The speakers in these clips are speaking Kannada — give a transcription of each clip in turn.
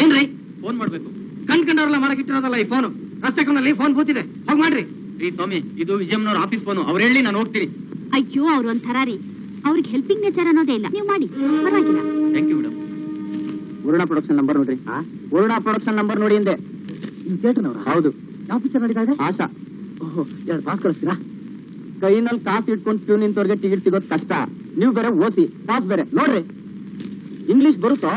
ಏನ್ರಿ? ಫೋನ್ ಮಾಡ್ಬೇಕು. ಕಣ್ ಕಂಡವ್ರೆಲ್ಲ ಮಾಡಕ್ಕಿಟ್ಟಿರೋದಲ್ಲ ಈ ಫೋನ್? ರಸ್ತೆ ಕೊನಲ್ಲಿ ಫೋನ್ ಕೂತಿದೆ ಹೋಗ್ ಮಾಡ್ರಿ. ರೀ ಸ್ವಾಮಿ ಇದು ವಿಜಯಮ್ನವ್ರ ಆಫೀಸ್ ಫೋನು. ಅವ್ರ ಹೇಳಿ ನಾನು ಹೋಗ್ತೀನಿ ಅಯ್ಯೋ ಅವ್ರು ಒಂಥರ ರೀ. ಅವ್ರಿಗೆ ಹೆಲ್ಪಿಂಗ್ ನೇಚರ್ ಅನ್ನೋದೇ ಇಲ್ಲ. ನೀವು ಮಾಡಿ. ಪರವಾಗಿಲ್ಲ. Thank you madam Varuna production number ನೋಡ್ರಿ. ವರುಣ ಪ್ರೊಡಕ್ಷನ್ ನಂಬರ್ ನೋಡಿ ಹಿಂದೆ. ಹೌದು. ಯಾವ ಪಿಕ್ಚರ್ ನಡೀತಾ ಇದೆ ಆಶಾ. ಓಹೋ ಎರಡು ಪಾಸ್ ಕಳಿಸ್ತೀರಾ? ಕೈನಲ್ಲಿ ಕಾಫಿ ಇಟ್ಕೊಂಡು ಕ್ಯೂ ನಿಂತವ್ರಿಗೆ ಟಿಕೆಟ್ ಸಿಗೋದು ಕಷ್ಟ. ನೀವು ಬೇರೆ ಓದಿ ಪಾಸ್ ಬೇರೆ. ನೋಡ್ರಿ. ಇಂಗ್ಲಿಷ್ ಬರುತ್ತೋ?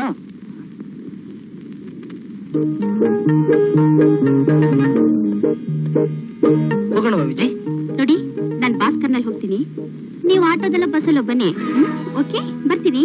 ಹೋಗೋಣ ವಿಜಯ್ ನೋಡಿ ನಾನು ಭಾಸ್ಕರ್ನಲ್ಲಿ ಹೋಗ್ತೀನಿ. ನೀವು ಆಟೋದೆಲ್ಲ ಬಸ್ಸಲ್ಲಿ ಬನ್ನಿ. ಓಕೆ ಬರ್ತೀನಿ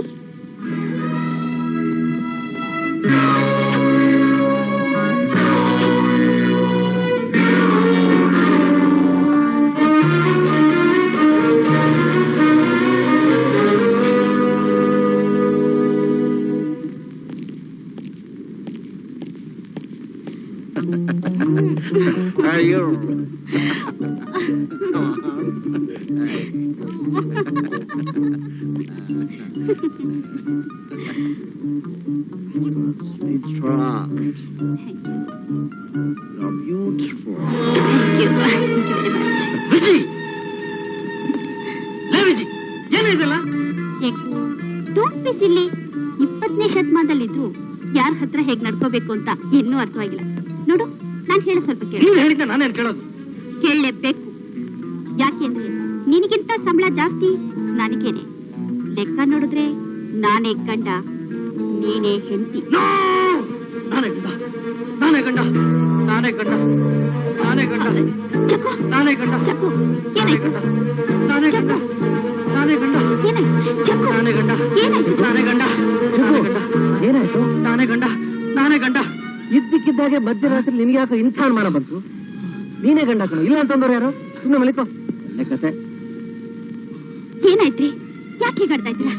ನಡ್ಕೋಬೇಕು ಅಂತ ಇನ್ನೂ ಅರ್ಥವಾಗಿಲ್ಲ. ನೋಡು ನಾನು ಹೇಳ ಸ್ವಲ್ಪ ಕೇಳು. ನಾನೇನ್ ಕೇಳೋದು? ಕೇಳಲೇಬೇಕು. ಯಾಕೆಂದ್ರೆ ನಿನಗಿಂತ ಸಂಬಳ ಜಾಸ್ತಿ ನನಗೇನೆ. ಲೆಕ್ಕ ನೋಡಿದ್ರೆ ನಾನೇ ಗಂಡ ನೀನೇ ಹೆಂಡತಿ ನಾನೇ ಗಂಡ ನಾನೇ ಗಂಡ ನಾನೇ ಗಂಡ ನಾನೇ ಗಂಡ ಚಕ್ಕು ನಾನೇ ಗಂಡ ಚಕ್ಕು ನಾನೇ ಏನಾಯ್ತು ಗಂಡ ನಾನೇ ಗಂಡ ನಾನೇ ಗಂಡ ಏನಾಯ್ತು ಚಕ್ಕು ನಾನೇ ಗಂಡ ಏನಾಯ್ತು ನಾನೇ ಗಂಡ ನಾನೇ ಗಂಡ ಏನಾಯ್ತು ನಾನೇ ಗಂಡ ನಾನೇ ಗಂಡ ಇದ್ದಕ್ಕಿದ್ದಾಗೆ ಮಧ್ಯರಾತ್ರಿ ನಿನಗೆ ಯಾಕೋ ಇಂಥ ಮಾಡ ಬಂತು ನೀನೇ ಗಂಡ ಹಾಕೋಣ ಇಲ್ಲ ಅಂತಂದ್ರೆ ಯಾರು ಸುಮ್ಮನೆ ಮಲಿಕೋ ಕತೆ ಏನಾಯ್ತ್ರಿ ಯಾಕೆ ಹೀಗಾಡ್ತಾ ಇದ್ದೀರಾ?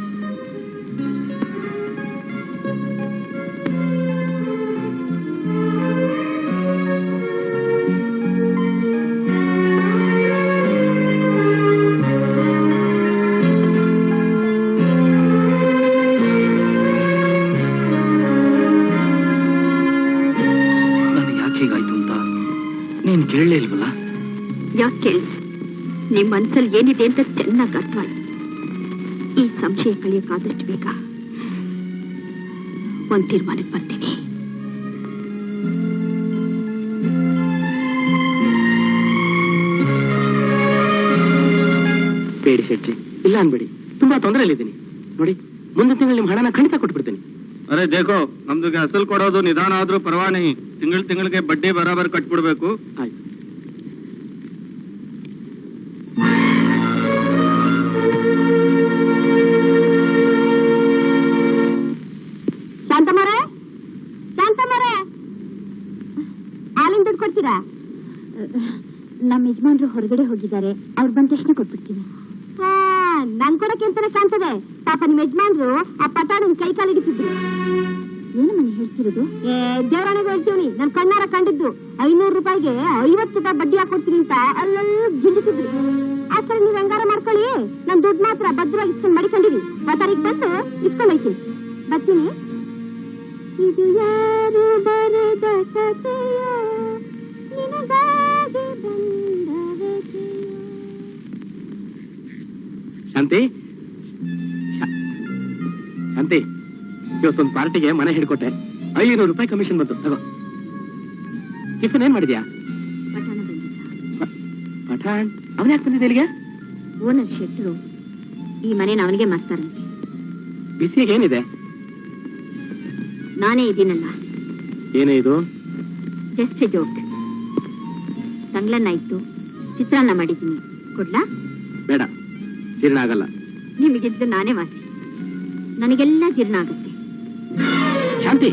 ಯಾಕೆ ಹೀಗಾಯ್ತು ಅಂತ ನೀನ್ ಕೇಳಲೇ ಇಲ್ವಲ್ಲ? ಯಾಕೆ ನಿಮ್ ಮನ್ಸಲ್ಲಿ ಏನಿದೆ ಅಂತ ಚೆನ್ನಾಗಿ ಅರ್ಥವಾಯ್ತು ಈ ಸಂಶಯ ಕಲಿಯಕ್ಕಾದಷ್ಟು ಬೇಗ ಒಂದು ತೀರ್ಮಾನಕ್ಕೆ ಬರ್ತೀನಿ. ಬೇಡಿ ಶೆಟ್ಟಿ ಇಲ್ಲ ಅನ್ಬೇಡಿ. ತುಂಬಾ ತೊಂದರೆಯಲ್ಲಿದ್ದೀನಿ. ನೋಡಿ ಮುಂದಿನ ತಿಂಗಳು ನಿಮ್ಮ ಹಣನ ಖಂಡಿತ ಕೊಟ್ಬಿಡ್ತೀನಿ. ಅರೆ ದೇಖೋ ನಮ್ದು ಅಸಲ್ ಕೊಡೋದು ನಿಧಾನ ಆದ್ರೂ ಪರವಾನಿ ತಿಂಗಳ ತಿಂಗಳಿಗೆ ಬಡ್ಡಿ ಬರಾಬರ್ ಕಟ್ಬಿಡ್ಬೇಕು. ಶಾಂತಮರೆ ಹಾಲಿನ ದುಡ್ಡು ಕೊಡ್ತೀರಾ? ನಮ್ಮ ಯಜಮಾನ್ರು ಹೊರಗಡೆ ಹೋಗಿದ್ದಾರೆ. ಅವ್ರು ಬಂದ ತಕ್ಷಣ ಕೊಟ್ಬಿಡ್ತೀನಿ. ನನ್ ಕೊಡಕ್ಕೆ ಅಂತಾನೆ ಕಾಣ್ತದೆ. ಪಾಪ ನಿಮ್ಮ ಯಜಮಾನ್ರು ಆ ಪಟಾಡನ್ ಕೈ ಕಾಲಿಡಿಸಿದ್ರು ಏನು ಮನೆ ಹೇಳ್ತಿರೋದು? ಏ ದೇವರಾಣಿಗೆ ಹೇಳ್ತೀವಿ ನನ್ ಕಣ್ಣಾರ ಕಂಡಿದ್ದು. ಐನೂರು ರೂಪಾಯಿಗೆ ಐವತ್ತು ರೂಪಾಯಿ ಬಡ್ಡಿ ಹಾಕೊಡ್ತೀನಿ ಅಂತ ಅಲ್ಲಲ್ಲಿ ಗಿಂಡಿಸಿದ್ರು ಆ ಕಡೆ ನೀವ್ ಹೆಂಗಾರ ಮಾಡ್ಕೊಳ್ಳಿ. ನನ್ ದುಡ್ಡು ಮಾತ್ರ ಭದ್ರವಾಗಿ ಇಸ್ಕೊಂಡ್ ಮಡಿಕೊಂಡಿರಿ ಆ ತಾರೀಕು ಬಂದು ಇಸ್ಕೊಂಡ್ ಬರ್ತೀನಿ. ಇದು ಯಾರು ಬರೆದ ಕಥೆಯ ನಿನಗಾಗಿ ಶಾಂತಿ? ಶಾಂತಿ ಇವತ್ತೊಂದು ಪಾರ್ಟಿಗೆ ಮನೆ ಹಿಡ್ಕೊಟ್ಟೆ. ಐನೂರು ರೂಪಾಯಿ ಕಮಿಷನ್ ಬಂತು. ತಗೋ. ಟಿಫನ್ ಏನ್ ಮಾಡಿದ್ಯಾ? ಪಠಣ ಅವನೇ ಯಾಕೆ ಬಂದಿದ್ದೆ ಇಲ್ಲಿಗೆ? ಓನರ್ ಶೆಟ್ರು ಈ ಮನೇನ ಅವನಿಗೆ ಮಾಡ್ತಾರಂತೆ ಬಿಸಿಗೆ ಏನಿದೆ? ನಾನೇ ಇದ್ದೀನಲ್ಲ ಏನೇ ಇದು? Just joke. ತಂಗ್ಲನ್ನ ಇತ್ತು ಚಿತ್ರಾನ್ನ ಮಾಡಿದ್ದೀನಿ. ಕೊಡ್ಲಾ? ಬೇಡ ಜೀರ್ಣ ಆಗಲ್ಲ. ನಿಮಗಿದ್ದು ನಾನೇ ವಾಸಿ ನನಗೆಲ್ಲ ಜೀರ್ಣ ಆಗುತ್ತೆ. ಶಾಂತಿ!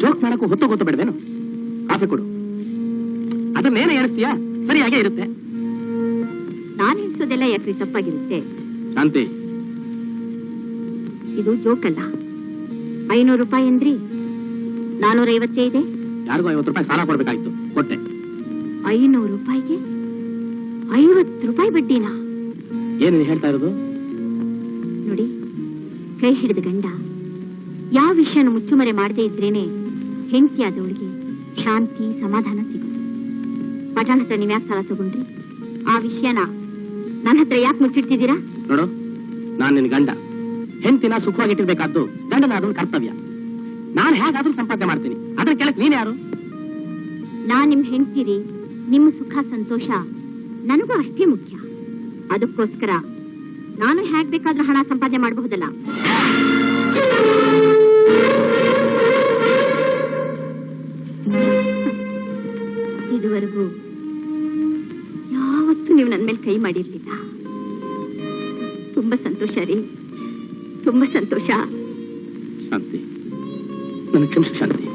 ಜೋಕ್ ಮಾಡಕ್ಕೂ ಹೊತ್ತು ಗೊತ್ತು ಬೇಡವೇನು? ಕಾಫಿ ಕೊಡು. ಅದನ್ನೇನೇ ಏರಿಸ್ತೀಯಾ ಸರಿಯಾಗೇ ಇರುತ್ತೆ. ನಾನು ಹೇಳ್ಸೋದೆಲ್ಲ ಯಾಕ್ರಿ ತಪ್ಪಾಗಿರುತ್ತೆ? ಶಾಂತಿ. ಇದು ಜೋಕ್ ಅಲ್ಲ ಐನೂರು ರೂಪಾಯಿ ಅಂದ್ರಿ. ನಾನೂರ ಐವತ್ತೇ ಇದೆ? ಯಾರಿಗೂ ಐವತ್ತು ರೂಪಾಯಿ ಸಾಲ ಕೊಡ್ಬೇಕಾಯ್ತು ಕೊಟ್ಟೆ. ಐನೂರು ರೂಪಾಯಿಗೆ? ಐವತ್ತು ರೂಪಾಯಿ ಬಡ್ಡಿನಾ? ಏನು ಹೇಳ್ತಾ ಇರೋದು? ನೋಡಿ ಕೈ ಹಿಡಿದ ಗಂಡ. ಯಾವ ವಿಷಯನ ಮುಚ್ಚುಮರೆ ಮಾಡದೇ ಇದ್ರೇನೆ ಹೆಂಡತಿಯಾದವಳಿಗೆ ಶಾಂತಿ ಸಮಾಧಾನ ಸಿಗುತ್ತೆ. ಪಠಾಣ ಹತ್ರ ನೀವ್ ಯಾಕೆ ಸಾಲ ತಗೊಂಡ್ರಿ? ಆ ವಿಷಯನ ನನ್ನ ಹತ್ರ ಯಾಕೆ ಮುಚ್ಚಿಡ್ತಿದ್ದೀರಾ? ನೋಡು ನಾನು ನಿನ್ನ ಗಂಡ. ಹೆಂಡತಿನ ಸುಖವಾಗಿಟ್ಟಿರ್ಬೇಕಾದ್ದು ಗಂಡನ ಅದೊಂದು ಕರ್ತವ್ಯ. ನಾನು ಹೇಗಾದ್ರೂ ಸಂಪಾದನೆ ಮಾಡ್ತೀನಿ. ಅದ್ರ ಕೆಳಕ್ ನೀನ್ ಯಾರು? ನಾ ನಿಮ್ ಹೆಂಡ್ತೀರಿ. ನಿಮ್ಮ ಸುಖ, ಸಂತೋಷ ನನಗೂ ಅಷ್ಟೇ ಮುಖ್ಯ. ಅದಕ್ಕೋಸ್ಕರ ನಾನು ಹೇಗ್ ಬೇಕಾದ್ರೂ ಹಣ ಸಂಪಾದನೆ ಮಾಡಬಹುದಲ್ಲ. ಇದುವರೆಗೂ ಯಾವತ್ತೂ ನೀವು ನನ್ನ ಮೇಲೆ ಕೈ ಮಾಡಿರ್ಲಿಲ್ಲ. ತುಂಬಾ ಸಂತೋಷ ರೀ. ತುಂಬಾ ಸಂತೋಷ. ನನಗೆ ಕ್ಷಮಿಸು ಶಾಂತಿ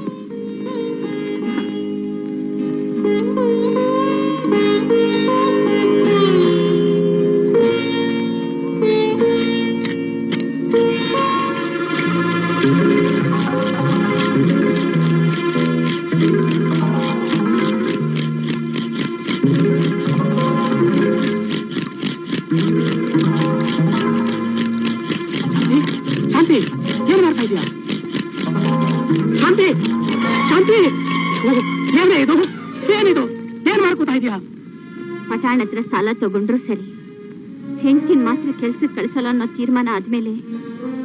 ಶಾಂತಿ ಏನ್ ಮಾಡ್ತಾ ಇದೀಯಾ ಶಾಂತಿ ಶಾಂತಿ. ಏನೇ ಇದು? ಏನಿದು ಏನ್ ಮಾಡ್ಕೋತಾ ಇದೀಯಾ? ಪಟಾಣ ಹತ್ರ ಸಾಲ ತಗೊಂಡ್ರು ಸರಿ. ಹೆಂಡತಿನ ಮಾತ್ರ ಕೆಲ್ಸಕ್ಕೆ ಕಳ್ಸಲ್ಲ ಅನ್ನೋ ತೀರ್ಮಾನ ಆದ್ಮೇಲೆ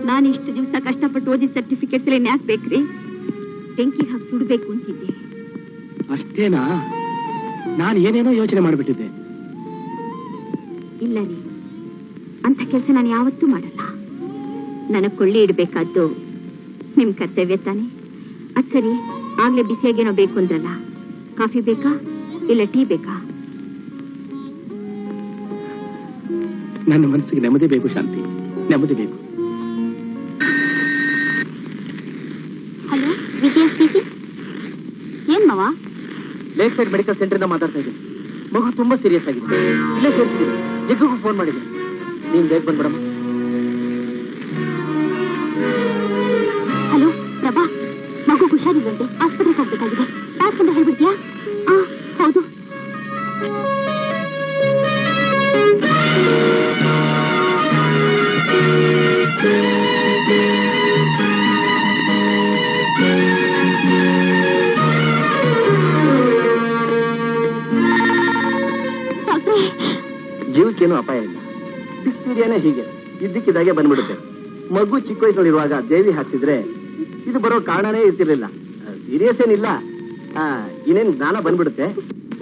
ನಾನು ಇಷ್ಟು ದಿವಸ ಕಷ್ಟಪಟ್ಟು ಓದಿ ಸರ್ಟಿಫಿಕೇಟ್ ಯಾಕೆ ಬೇಕ್ರಿ? ಬೆಂಕಿ ಹಾಕಿ ಸುಡ್ಬೇಕು ಅಂತಿದ್ದೆ. ಅಷ್ಟೇನಾ? ನಾನು ಏನೇನೋ ಯೋಚನೆ ಮಾಡಿಬಿಟ್ಟಿದ್ದೆ. ಇಲ್ಲ ರೀ. ಅಂತ ಕೆಲಸ ನಾನು ಯಾವತ್ತೂ ಮಾಡಲ್ಲ. ನನಗೆ ಕೊಳ್ಳಿ ಇಡಬೇಕಾದ್ದು ನಿಮ್ ಕರ್ತವ್ಯ ತಾನೆ. ಅದ್ ಸರಿ. ಆಗ್ಲೇ ಬಿಸಿಯಾಗೇನೋ ಬೇಕು ಅಂದ್ರಲ್ಲ. ಕಾಫಿ ಬೇಕಾ? ಇಲ್ಲ ಟೀ ಬೇಕಾ? ನನ್ನ ಮನಸ್ಸಿಗೆ ನೆಮ್ಮದಿ ಬೇಕು ಶಾಂತಿ. ನೆಮ್ಮದಿ ಬೇಕು. ಹಲೋ ವಿಜಯ ಸ್ಪೀಕಿಂಗ್ ಏನ್ ಮಾವ? ಲೇಕ್ ಸೈಡ್ ಮೆಡಿಕಲ್ ಸೆಂಟರ್ ಇಂದ ಮಾತಾಡ್ತಾ ಇದ್ದೀನಿ. ಮಗು ತುಂಬಾ ಸೀರಿಯಸ್ ಆಗಿದೆ. ಇಲ್ಲೇ ಸೇರಿಸಿದ್ದೀನಿ ಜಗ್ಗುಗೂ ಫೋನ್ ಮಾಡಿದ್ದೀನಿ. ನೀನ್ ಬೇಗ ಬಂದ್ಬಿಡಮ್ಮ. ಹುಷಾರಿಲ್ಲಂತೆ ಆಸ್ಪತ್ರೆಗೆ ಹೋಗ್ಬೇಕಾಗಿದೆ ಅಂತ ಹೇಳ್ಬಿಡ್ತೀಯಾ? ಆ, ಹೌದು. ಜೀವಕ್ಕೇನು ಅಪಾಯ ಇಲ್ಲ. ಡಿಸ್ತೀರಿಯಾನೇ ಹೀಗೆ, ಇದ್ದಕ್ಕಿದ್ದಾಗೆ ಬಂದ್ಬಿಡುತ್ತೆ. ಮಗು ಚಿಕ್ಕ ವಯಸ್ಸಲ್ಲಿರುವಾಗ ದೇವಿ ಹಾಕ್ಸಿದ್ರೆ ಇದು ಬರೋ ಕಾರಣನೇ ಇರ್ತಿರ್ಲಿಲ್ಲ. ಸೀರಿಯಸ್ ಏನಿಲ್ಲ. ಇನ್ನೇನ್ ಜ್ಞಾನ ಬಂದ್ಬಿಡುತ್ತೆ?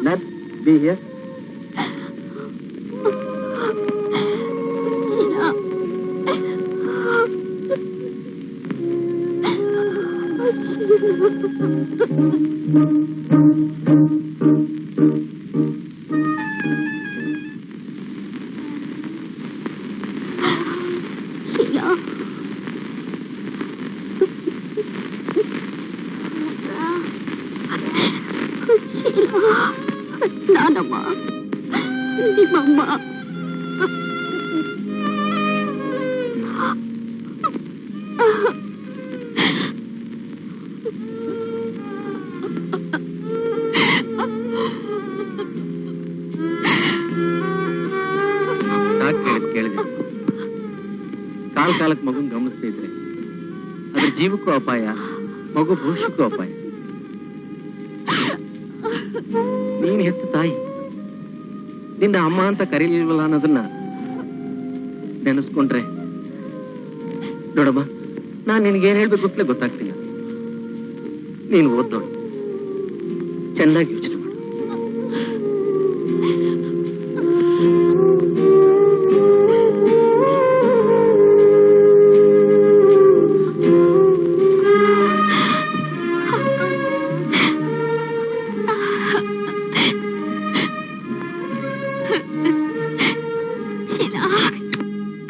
ನರ್ಸ್ ಬಿ ಹಿಯರ್ ನಾನಮ್ಮ ನಿಮ್ಮಮ್ಮ. ಕಾಲ ಕಾಲಕ್ಕೆ ಮಗುನ್ ಗಮನಿಸ್ತಾ ಇದ್ರೆ ಅದ್ರ ಜೀವಕ್ಕೂ ಅಪಾಯ ಮಗು ಭವಿಷ್ಯಕ್ಕೂ ಅಪಾಯ. ನೀನ್ ಹೆತ್ತ ತಾಯಿ. ನಿನ್ನ ಅಮ್ಮ ಅಂತ ಕರೀಲಿಲ್ವಲ್ಲ ಅನ್ನೋದನ್ನ ನೆನೆಸ್ಕೊಂಡ್ರೆ. ನೋಡಮ್ಮ, ನಾನ್ ನಿನ್ಗೇನ್ ಹೇಳ್ಬೇಕು ಗೊತ್ತಾಗ್ತಿಲ್ಲ. ನೀನು ಓದ್ದೋಳು ಚೆನ್ನಾಗಿ ಯೋಚನೆ